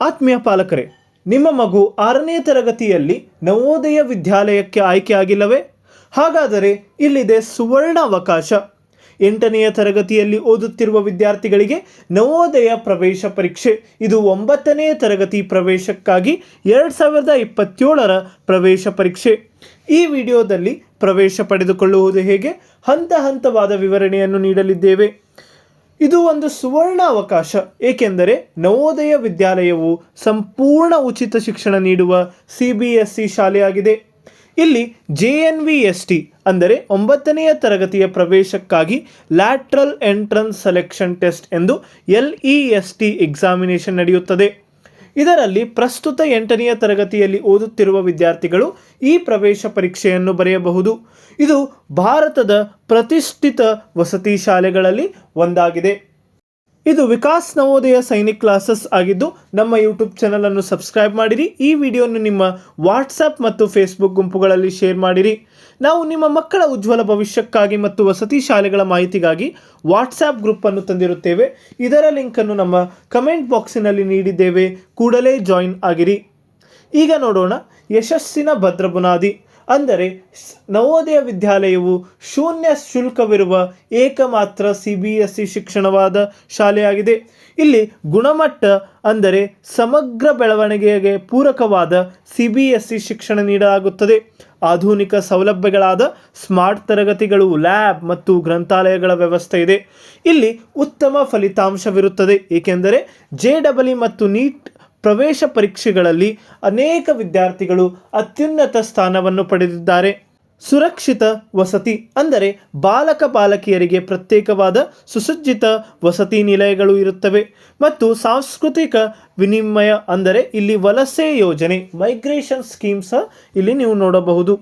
ಆತ್ಮೀಯ ಪಾಲಕರೇ, ನಿಮ್ಮ ಮಗು ಆರನೇ ತರಗತಿಯಲ್ಲಿ ನವೋದಯ ವಿದ್ಯಾಲಯಕ್ಕೆ ಆಯ್ಕೆಯಾಗಿಲ್ಲವೇ? ಹಾಗಾದರೆ ಇಲ್ಲಿದೆ ಸುವರ್ಣ ಅವಕಾಶ ಎಂಟನೆಯ ತರಗತಿಯಲ್ಲಿ ಓದುತ್ತಿರುವ ವಿದ್ಯಾರ್ಥಿಗಳಿಗೆ ನವೋದಯ ಪ್ರವೇಶ ಪರೀಕ್ಷೆ. ಇದು ಒಂಬತ್ತನೆಯ ತರಗತಿ ಪ್ರವೇಶಕ್ಕಾಗಿ ಎರಡು ಸಾವಿರದ ಇಪ್ಪತ್ತೇಳರ ಪ್ರವೇಶ ಪರೀಕ್ಷೆ. ಈ ವಿಡಿಯೋದಲ್ಲಿ ಪ್ರವೇಶ ಪಡೆದುಕೊಳ್ಳುವುದು ಹೇಗೆ? ಹಂತ ಹಂತವಾದ ವಿವರಣೆಯನ್ನು ನೀಡಲಿದ್ದೇವೆ. ಇದು ಒಂದು ಸುವರ್ಣ ಅವಕಾಶ, ಏಕೆಂದರೆ ನವೋದಯ ವಿದ್ಯಾಲಯವು ಸಂಪೂರ್ಣ ಉಚಿತ ಶಿಕ್ಷಣ ನೀಡುವ ಸಿ ಬಿ ಎಸ್ ಶಾಲೆಯಾಗಿದೆ. ಇಲ್ಲಿ J N V S T, ಅಂದರೆ ಒಂಬತ್ತನೆಯ ತರಗತಿಯ ಪ್ರವೇಶಕ್ಕಾಗಿ ಲ್ಯಾಟ್ರಲ್ ಎಂಟ್ರನ್ಸ್ ಸೆಲೆಕ್ಷನ್ ಟೆಸ್ಟ್ ಎಂದು L E S T examination ನಡೆಯುತ್ತದೆ. ಇದರಲ್ಲಿ ಪ್ರಸ್ತುತ ಎಂಟನೆಯ ತರಗತಿಯಲ್ಲಿ ಓದುತ್ತಿರುವ ವಿದ್ಯಾರ್ಥಿಗಳು ಈ ಪ್ರವೇಶ ಪರೀಕ್ಷೆಯನ್ನು ಬರೆಯಬಹುದು. ಇದು ಭಾರತದ ಪ್ರತಿಷ್ಠಿತ ವಸತಿ ಶಾಲೆಗಳಲ್ಲಿ ಒಂದಾಗಿದೆ. ಇದು ವಿಕಾಸ್ ನವೋದಯ ಸೈನಿಕ್ ಕ್ಲಾಸಸ್ ಆಗಿದ್ದು, ನಮ್ಮ ಯೂಟ್ಯೂಬ್ ಚಾನಲನ್ನು ಸಬ್ಸ್ಕ್ರೈಬ್ ಮಾಡಿರಿ. ಈ ವಿಡಿಯೋನು ನಿಮ್ಮ ವಾಟ್ಸಪ್ ಮತ್ತು ಫೇಸ್ಬುಕ್ ಗುಂಪುಗಳಲ್ಲಿ ಶೇರ್ ಮಾಡಿರಿ. ನಾವು ನಿಮ್ಮ ಮಕ್ಕಳ ಉಜ್ವಲ ಭವಿಷ್ಯಕ್ಕಾಗಿ ಮತ್ತು ವಸತಿ ಶಾಲೆಗಳ ಮಾಹಿತಿಗಾಗಿ ವಾಟ್ಸಾಪ್ ಗ್ರೂಪನ್ನು ತಂದಿರುತ್ತೇವೆ. ಇದರ ಲಿಂಕನ್ನು ನಮ್ಮ ಕಮೆಂಟ್ ಬಾಕ್ಸಿನಲ್ಲಿ ನೀಡಿದ್ದೇವೆ. ಕೂಡಲೇ ಜಾಯಿನ್ ಆಗಿರಿ. ಈಗ ನೋಡೋಣ ಯಶಸ್ಸಿನ ಭದ್ರ ಬುನಾದಿ ಅಂದರೆ ನವೋದಯ ವಿದ್ಯಾಲಯವು ಶೂನ್ಯ ಶುಲ್ಕವಿರುವ ಏಕಮಾತ್ರ ಸಿ ಬಿ ಎಸ್ ಇ ಶಿಕ್ಷಣವಾದ ಶಾಲೆಯಾಗಿದೆ. ಇಲ್ಲಿ ಗುಣಮಟ್ಟ ಅಂದರೆ ಸಮಗ್ರ ಬೆಳವಣಿಗೆಗೆ ಪೂರಕವಾದ ಸಿ ಬಿ ಎಸ್ ಇ ಶಿಕ್ಷಣ ನೀಡಲಾಗುತ್ತದೆ. ಆಧುನಿಕ ಸೌಲಭ್ಯಗಳಾದ ಸ್ಮಾರ್ಟ್ ತರಗತಿಗಳು, ಲ್ಯಾಬ್ ಮತ್ತು ಗ್ರಂಥಾಲಯಗಳ ವ್ಯವಸ್ಥೆ ಇದೆ. ಇಲ್ಲಿ ಉತ್ತಮ ಫಲಿತಾಂಶವಿರುತ್ತದೆ. ಏಕೆಂದರೆ ಜೆ ಡಬಲ್ ಮತ್ತು ನೀಟ್ ಪ್ರವೇಶ ಪರೀಕ್ಷೆಗಳಲ್ಲಿ ಅನೇಕ ವಿದ್ಯಾರ್ಥಿಗಳು ಅತ್ಯುನ್ನತ ಸ್ಥಾನವನ್ನು ಪಡೆದಿದ್ದಾರೆ. ಸುರಕ್ಷಿತ ವಸತಿ ಅಂದರೆ ಬಾಲಕ ಬಾಲಕಿಯರಿಗೆ ಪ್ರತ್ಯೇಕವಾದ ಸುಸಜ್ಜಿತ ವಸತಿ ನಿಲಯಗಳು ಇರುತ್ತವೆ ಮತ್ತು ಸಾಂಸ್ಕೃತಿಕ ವಿನಿಮಯ ಅಂದರೆ ಇಲ್ಲಿ ವಲಸೆ ಯೋಜನೆ ಮೈಗ್ರೇಷನ್ ಸ್ಕೀಮ್ ಸಹ ಇಲ್ಲಿ ನೀವು ನೋಡಬಹುದು.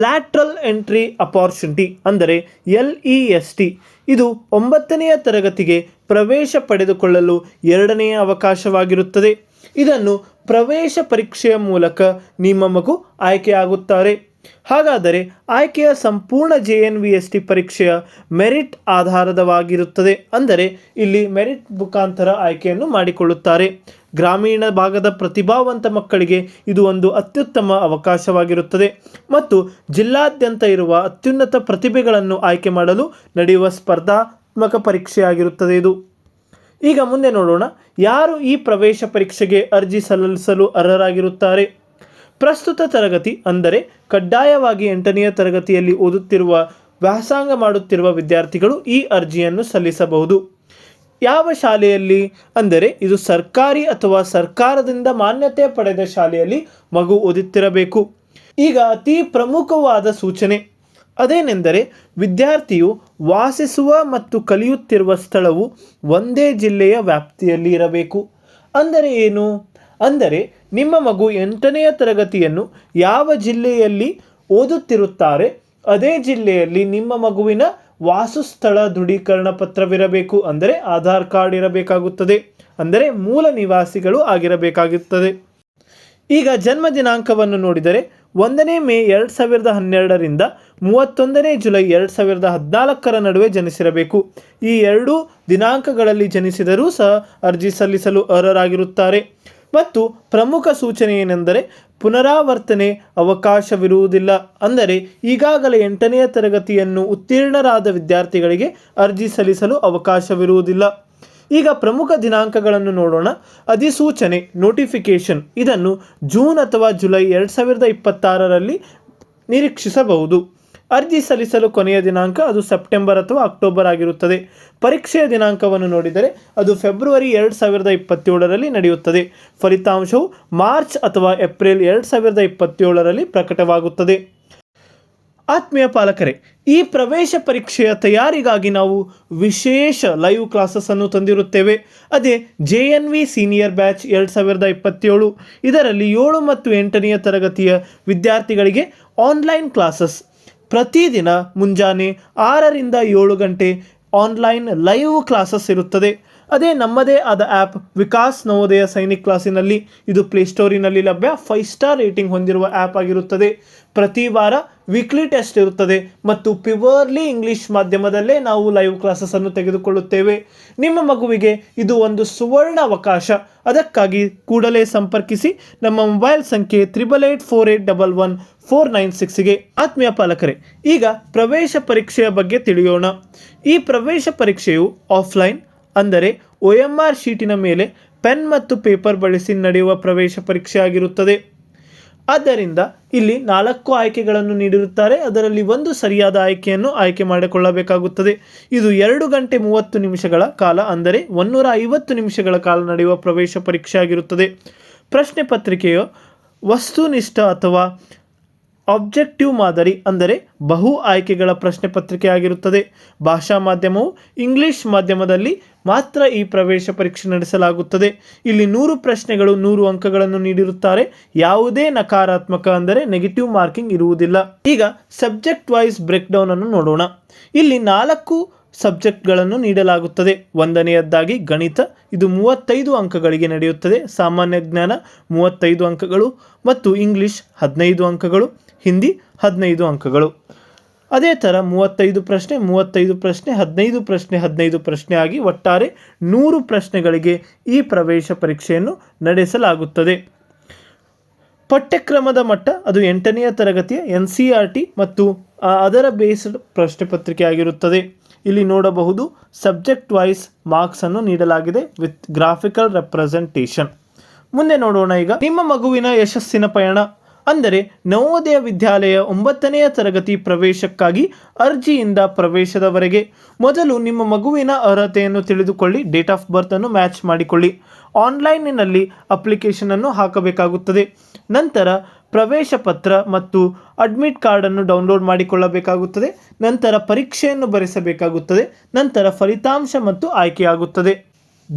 ಲ್ಯಾಟ್ರಲ್ ಎಂಟ್ರಿ ಅಪಾರ್ಚುನಿಟಿ ಅಂದರೆ ಎಲ್ ಇ ಎಸ್ ಟಿ ಇದು ಒಂಬತ್ತನೆಯ ತರಗತಿಗೆ ಪ್ರವೇಶ ಪಡೆದುಕೊಳ್ಳಲು ಎರಡನೆಯ ಅವಕಾಶವಾಗಿರುತ್ತದೆ. ಇದನ್ನು ಪ್ರವೇಶ ಪರೀಕ್ಷೆಯ ಮೂಲಕ ನಿಮ್ಮ ಮಗು ಆಯ್ಕೆಯಾಗುತ್ತಾರೆ. ಹಾಗಾದರೆ ಆಯ್ಕೆಯ ಸಂಪೂರ್ಣ J N V S T ಪರೀಕ್ಷೆಯ ಮೆರಿಟ್ ಆಧಾರದವಾಗಿರುತ್ತದೆ ಅಂದರೆ ಇಲ್ಲಿ ಮೆರಿಟ್ ಮುಖಾಂತರ ಆಯ್ಕೆಯನ್ನು ಮಾಡಿಕೊಳ್ಳುತ್ತಾರೆ. ಗ್ರಾಮೀಣ ಭಾಗದ ಪ್ರತಿಭಾವಂತ ಮಕ್ಕಳಿಗೆ ಇದು ಒಂದು ಅತ್ಯುತ್ತಮ ಅವಕಾಶವಾಗಿರುತ್ತದೆ. ಮತ್ತು ಜಿಲ್ಲಾದ್ಯಂತ ಇರುವ ಅತ್ಯುನ್ನತ ಪ್ರತಿಭೆಗಳನ್ನು ಆಯ್ಕೆ ಮಾಡಲು ನಡೆಯುವ ಸ್ಪರ್ಧಾತ್ಮಕ ಪರೀಕ್ಷೆಯಾಗಿರುತ್ತದೆ ಇದು. ಈಗ ಮುಂದೆ ನೋಡೋಣ ಯಾರು ಈ ಪ್ರವೇಶ ಪರೀಕ್ಷೆಗೆ ಅರ್ಜಿ ಸಲ್ಲಿಸಲು ಅರ್ಹರಾಗಿರುತ್ತಾರೆ. ಪ್ರಸ್ತುತ ತರಗತಿ ಅಂದರೆ ಕಡ್ಡಾಯವಾಗಿ ಎಂಟನೆಯ ತರಗತಿಯಲ್ಲಿ ಓದುತ್ತಿರುವ, ವ್ಯಾಸಂಗ ಮಾಡುತ್ತಿರುವ ವಿದ್ಯಾರ್ಥಿಗಳು ಈ ಅರ್ಜಿಯನ್ನು ಸಲ್ಲಿಸಬಹುದು. ಯಾವ ಶಾಲೆಯಲ್ಲಿ? ಅಂದರೆ ಇದು ಸರ್ಕಾರಿ ಅಥವಾ ಸರ್ಕಾರದಿಂದ ಮಾನ್ಯತೆ ಪಡೆದ ಶಾಲೆಯಲ್ಲಿ ಮಗು ಓದುತ್ತಿರಬೇಕು. ಈಗ ಅತಿ ಪ್ರಮುಖವಾದ ಸೂಚನೆ ಅದೇನೆಂದರೆ ವಿದ್ಯಾರ್ಥಿಯು ವಾಸಿಸುವ ಮತ್ತು ಕಲಿಯುತ್ತಿರುವ ಸ್ಥಳವು ಒಂದೇ ಜಿಲ್ಲೆಯ ವ್ಯಾಪ್ತಿಯಲ್ಲಿ ಇರಬೇಕು. ಅಂದರೆ ಏನು? ಅಂದರೆ ನಿಮ್ಮ ಮಗು ಎಂಟನೆಯ ತರಗತಿಯನ್ನು ಯಾವ ಜಿಲ್ಲೆಯಲ್ಲಿ ಓದುತ್ತಿರುತ್ತಾರೆ, ಅದೇ ಜಿಲ್ಲೆಯಲ್ಲಿ ನಿಮ್ಮ ಮಗುವಿನ ವಾಸಸ್ಥಳ ದೃಢೀಕರಣ ಪತ್ರವಿರಬೇಕು. ಅಂದರೆ ಆಧಾರ್ ಕಾರ್ಡ್ ಇರಬೇಕಾಗುತ್ತದೆ. ಅಂದರೆ ಮೂಲ ನಿವಾಸಿಗಳು ಆಗಿರಬೇಕಾಗುತ್ತದೆ. ಈಗ ಜನ್ಮ ದಿನಾಂಕವನ್ನು ನೋಡಿದರೆ ಒಂದನೇ ಮೇ ಎರಡು ಸಾವಿರದ ಹನ್ನೆರಡರಿಂದ ಮೂವತ್ತೊಂದನೇ ಜುಲೈ ಎರಡು ಸಾವಿರದ ಹದಿನಾಲ್ಕರ ನಡುವೆ ಜನಿಸಿರಬೇಕು. ಈ ಎರಡೂ ದಿನಾಂಕಗಳಲ್ಲಿ ಜನಿಸಿದರೂ ಸಹ ಅರ್ಜಿ ಸಲ್ಲಿಸಲು ಅರ್ಹರಾಗಿರುತ್ತಾರೆ. ಮತ್ತು ಪ್ರಮುಖ ಸೂಚನೆ ಏನೆಂದರೆ ಪುನರಾವರ್ತನೆ ಅವಕಾಶವಿರುವುದಿಲ್ಲ. ಅಂದರೆ ಈಗಾಗಲೇ ಎಂಟನೆಯ ತರಗತಿಯನ್ನು ಉತ್ತೀರ್ಣರಾದ ವಿದ್ಯಾರ್ಥಿಗಳಿಗೆ ಅರ್ಜಿ ಸಲ್ಲಿಸಲು ಅವಕಾಶವಿರುವುದಿಲ್ಲ. ಈಗ ಪ್ರಮುಖ ದಿನಾಂಕಗಳನ್ನು ನೋಡೋಣ. ಅಧಿಸೂಚನೆ ನೋಟಿಫಿಕೇಶನ್ ಇದನ್ನು ಜೂನ್ ಅಥವಾ ಜುಲೈ ಎರಡು ಸಾವಿರದ ಇಪ್ಪತ್ತಾರರಲ್ಲಿ ನಿರೀಕ್ಷಿಸಬಹುದು. ಅರ್ಜಿ ಸಲ್ಲಿಸಲು ಕೊನೆಯ ದಿನಾಂಕ ಅದು ಸೆಪ್ಟೆಂಬರ್ ಅಥವಾ ಅಕ್ಟೋಬರ್ ಆಗಿರುತ್ತದೆ. ಪರೀಕ್ಷೆಯ ದಿನಾಂಕವನ್ನು ನೋಡಿದರೆ ಅದು ಫೆಬ್ರವರಿ ಎರಡು ಸಾವಿರದ ಇಪ್ಪತ್ತೇಳರಲ್ಲಿ ನಡೆಯುತ್ತದೆ. ಫಲಿತಾಂಶವು ಮಾರ್ಚ್ ಅಥವಾ ಏಪ್ರಿಲ್ ಎರಡು ಸಾವಿರದ ಇಪ್ಪತ್ತೇಳರಲ್ಲಿ ಪ್ರಕಟವಾಗುತ್ತದೆ. ಆತ್ಮೀಯ ಪಾಲಕರೇ, ಈ ಪ್ರವೇಶ ಪರೀಕ್ಷೆಯ ತಯಾರಿಗಾಗಿ ನಾವು ವಿಶೇಷ ಲೈವ್ ಕ್ಲಾಸಸ್ಸನ್ನು ತಂದಿರುತ್ತೇವೆ. ಅದೇ J N V senior batch ಎರಡು ಸಾವಿರದ ಇಪ್ಪತ್ತೇಳು. ಇದರಲ್ಲಿ ಏಳು ಮತ್ತು ಎಂಟನೆಯ ತರಗತಿಯ ವಿದ್ಯಾರ್ಥಿಗಳಿಗೆ ಆನ್ಲೈನ್ ಕ್ಲಾಸಸ್ ಪ್ರತಿದಿನ ಮುಂಜಾನೆ ಆರರಿಂದ ಏಳು ಗಂಟೆ ಆನ್ಲೈನ್ ಲೈವ್ ಕ್ಲಾಸಸ್ ಇರುತ್ತದೆ. ಅದೇ ನಮ್ಮದೇ ಆದ ಆ್ಯಪ್ ವಿಕಾಸ್ ನವೋದಯ ಸೈನಿಕ್ ಕ್ಲಾಸಿನಲ್ಲಿ ಇದು ಪ್ಲೇಸ್ಟೋರಿನಲ್ಲಿ ಲಭ್ಯ. ಫೈವ್ ಸ್ಟಾರ್ ರೇಟಿಂಗ್ ಹೊಂದಿರುವ ಆ್ಯಪ್ ಆಗಿರುತ್ತದೆ. ಪ್ರತಿ ವಾರ ವೀಕ್ಲಿ ಟೆಸ್ಟ್ ಇರುತ್ತದೆ ಮತ್ತು ಪ್ಯೂವರ್ಲಿ ಇಂಗ್ಲಿಷ್ ಮಾಧ್ಯಮದಲ್ಲೇ ನಾವು ಲೈವ್ ಕ್ಲಾಸಸ್ಸನ್ನು ತೆಗೆದುಕೊಳ್ಳುತ್ತೇವೆ. ನಿಮ್ಮ ಮಗುವಿಗೆ ಇದು ಒಂದು ಸುವರ್ಣ ಅವಕಾಶ. ಅದಕ್ಕಾಗಿ ಕೂಡಲೇ ಸಂಪರ್ಕಿಸಿ ನಮ್ಮ ಮೊಬೈಲ್ ಸಂಖ್ಯೆ triple eight four eight double one four nine ಸಿಕ್ಸ್ಗೆ ಆತ್ಮೀಯ ಪಾಲಕರೇ, ಈಗ ಪ್ರವೇಶ ಪರೀಕ್ಷೆಯ ಬಗ್ಗೆ ತಿಳಿಯೋಣ. ಈ ಪ್ರವೇಶ ಪರೀಕ್ಷೆಯು ಆಫ್ಲೈನ್ ಅಂದರೆ ಒ ಎಂ ಆರ್ ಶೀಟಿನ ಮೇಲೆ ಪೆನ್ ಮತ್ತು ಪೇಪರ್ ಬಳಸಿ ನಡೆಯುವ ಪ್ರವೇಶ ಪರೀಕ್ಷೆ ಆಗಿರುತ್ತದೆ. ಆದ್ದರಿಂದ ಇಲ್ಲಿ ನಾಲ್ಕು ಆಯ್ಕೆಗಳನ್ನು ನೀಡಿರುತ್ತಾರೆ. ಅದರಲ್ಲಿ ಒಂದು ಸರಿಯಾದ ಆಯ್ಕೆಯನ್ನು ಆಯ್ಕೆ ಮಾಡಿಕೊಳ್ಳಬೇಕಾಗುತ್ತದೆ. ಇದು ಎರಡು ಗಂಟೆ ಮೂವತ್ತು ನಿಮಿಷಗಳ ಕಾಲ ಅಂದರೆ ಒನ್ನೂರ ಐವತ್ತು ನಿಮಿಷಗಳ ಕಾಲ ನಡೆಯುವ ಪ್ರವೇಶ ಪರೀಕ್ಷೆ ಆಗಿರುತ್ತದೆ. ಪ್ರಶ್ನೆ ಪತ್ರಿಕೆಯು ವಸ್ತುನಿಷ್ಠ ಅಥವಾ ಆಬ್ಜೆಕ್ಟಿವ್ ಮಾದರಿ ಅಂದರೆ ಬಹು ಆಯ್ಕೆಗಳ ಪ್ರಶ್ನೆ ಪತ್ರಿಕೆ ಆಗಿರುತ್ತದೆ. ಭಾಷಾ ಮಾಧ್ಯಮವು ಇಂಗ್ಲಿಷ್ ಮಾಧ್ಯಮದಲ್ಲಿ ಮಾತ್ರ ಈ ಪ್ರವೇಶ ಪರೀಕ್ಷೆ ನಡೆಸಲಾಗುತ್ತದೆ. ಇಲ್ಲಿ ನೂರು ಪ್ರಶ್ನೆಗಳು, ನೂರು ಅಂಕಗಳನ್ನು ನೀಡಿರುತ್ತಾರೆ. ಯಾವುದೇ ನಕಾರಾತ್ಮಕ ಅಂದರೆ ನೆಗೆಟಿವ್ ಮಾರ್ಕಿಂಗ್ ಇರುವುದಿಲ್ಲ. ಈಗ ಸಬ್ಜೆಕ್ಟ್ ವೈಸ್ ಬ್ರೇಕ್ ಅನ್ನು ನೋಡೋಣ. ಇಲ್ಲಿ ನಾಲ್ಕು ಸಬ್ಜೆಕ್ಟ್ಗಳನ್ನು ನೀಡಲಾಗುತ್ತದೆ. ಒಂದನೆಯದ್ದಾಗಿ ಗಣಿತ, ಇದು ಮೂವತ್ತೈದು ಅಂಕಗಳಿಗೆ ನಡೆಯುತ್ತದೆ. ಸಾಮಾನ್ಯ ಜ್ಞಾನ, ಮೂವತ್ತೈದು ಅಂಕಗಳು. ಮತ್ತು ಇಂಗ್ಲಿಷ್ ಹದಿನೈದು ಅಂಕಗಳು. ಹಿಂದಿ ಹದಿನೈದು ಅಂಕಗಳು. ಅದೇ ಥರ ಮೂವತ್ತೈದು ಪ್ರಶ್ನೆ ಮೂವತ್ತೈದು ಪ್ರಶ್ನೆ, ಹದಿನೈದು ಪ್ರಶ್ನೆ ಹದಿನೈದು ಪ್ರಶ್ನೆ ಆಗಿ ಒಟ್ಟಾರೆ ನೂರು ಪ್ರಶ್ನೆಗಳಿಗೆ ಈ ಪ್ರವೇಶ ಪರೀಕ್ಷೆಯನ್ನು ನಡೆಸಲಾಗುತ್ತದೆ. ಪಠ್ಯಕ್ರಮದ ಮಟ್ಟ ಅದು ಎಂಟನೆಯ ತರಗತಿಯ ಎನ್ ಸಿ ಆರ್ ಟಿ ಮತ್ತು ಅದರ ಬೇಸ್ಡ್ ಪ್ರಶ್ನೆ ಪತ್ರಿಕೆ ಆಗಿರುತ್ತದೆ. ಇಲ್ಲಿ ನೋಡಬಹುದು ಸಬ್ಜೆಕ್ಟ್ ವೈಸ್ ಮಾರ್ಕ್ಸ್ ಅನ್ನು ನೀಡಲಾಗಿದೆ ವಿತ್ ಗ್ರಾಫಿಕಲ್ ರೆಪ್ರೆಸೆಂಟೇಷನ್. ಮುಂದೆ ನೋಡೋಣ ಈಗ ನಿಮ್ಮ ಮಗುವಿನ ಯಶಸ್ಸಿನ ಪಯಣ. ಅಂದರೆ ನವೋದಯ ವಿದ್ಯಾಲಯ ಒಂಬತ್ತನೆಯ ತರಗತಿ ಪ್ರವೇಶಕ್ಕಾಗಿ ಅರ್ಜಿಯಿಂದ ಪ್ರವೇಶದವರೆಗೆ. ಮೊದಲು ನಿಮ್ಮ ಮಗುವಿನ ಅರ್ಹತೆಯನ್ನು ತಿಳಿದುಕೊಳ್ಳಿ, ಡೇಟ್ ಆಫ್ ಬರ್ತ್ ಅನ್ನು ಮ್ಯಾಚ್ ಮಾಡಿಕೊಳ್ಳಿ. ಆನ್ಲೈನಿನಲ್ಲಿ ಅಪ್ಲಿಕೇಶನನ್ನು ಹಾಕಬೇಕಾಗುತ್ತದೆ. ನಂತರ ಪ್ರವೇಶ ಪತ್ರ ಮತ್ತು ಅಡ್ಮಿಟ್ ಕಾರ್ಡನ್ನು ಡೌನ್ಲೋಡ್ ಮಾಡಿಕೊಳ್ಳಬೇಕಾಗುತ್ತದೆ. ನಂತರ ಪರೀಕ್ಷೆಯನ್ನು ಬರೆಸಬೇಕಾಗುತ್ತದೆ. ನಂತರ ಫಲಿತಾಂಶ ಮತ್ತು ಆಯ್ಕೆಯಾಗುತ್ತದೆ.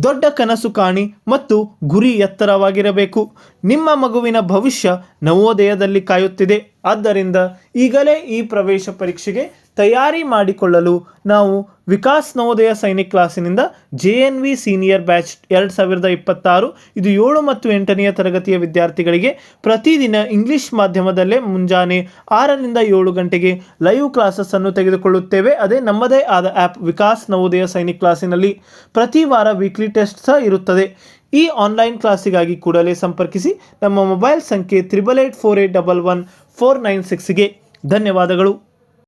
ದೊಡ್ಡ ಕನಸು ಕಾಣಿ ಮತ್ತು ಗುರಿ ಎತ್ತರವಾಗಿರಬೇಕು. ನಿಮ್ಮ ಮಗುವಿನ ಭವಿಷ್ಯ ನವೋದಯದಲ್ಲಿ ಕಾಯುತ್ತಿದೆ. ಆದ್ದರಿಂದ ಈಗಲೇ ಈ ಪ್ರವೇಶ ಪರೀಕ್ಷೆಗೆ ತಯಾರಿ ಮಾಡಿಕೊಳ್ಳಲು ನಾವು Vikas Navodaya Sainik ಕ್ಲಾಸಿನಿಂದ J N V senior batch ಎರಡು ಸಾವಿರದ ಇಪ್ಪತ್ತಾರು, ಇದು ಏಳು ಮತ್ತು ಎಂಟನೆಯ ತರಗತಿಯ ವಿದ್ಯಾರ್ಥಿಗಳಿಗೆ ಪ್ರತಿದಿನ ಇಂಗ್ಲಿಷ್ ಮಾಧ್ಯಮದಲ್ಲೇ ಮುಂಜಾನೆ ಆರರಿಂದ ಏಳು ಗಂಟೆಗೆ ಲೈವ್ ಕ್ಲಾಸಸ್ ಅನ್ನು ತೆಗೆದುಕೊಳ್ಳುತ್ತೇವೆ. ಅದೇ ನಮ್ಮದೇ ಆದ ಆ್ಯಪ್ ವಿಕಾಸ್ ನವೋದಯ ಸೈನಿಕ್ ಕ್ಲಾಸಿನಲ್ಲಿ ಪ್ರತಿ ವಾರ ವೀಕ್ಲಿ ಟೆಸ್ಟ್ ಸಹ ಇರುತ್ತದೆ. ಈ ಆನ್ಲೈನ್ ಕ್ಲಾಸಿಗಾಗಿ ಕೂಡಲೇ ಸಂಪರ್ಕಿಸಿ ನಮ್ಮ ಮೊಬೈಲ್ ಸಂಖ್ಯೆ triple eight four eight double one four nine ಸಿಕ್ಸ್ಗೆ ಧನ್ಯವಾದಗಳು.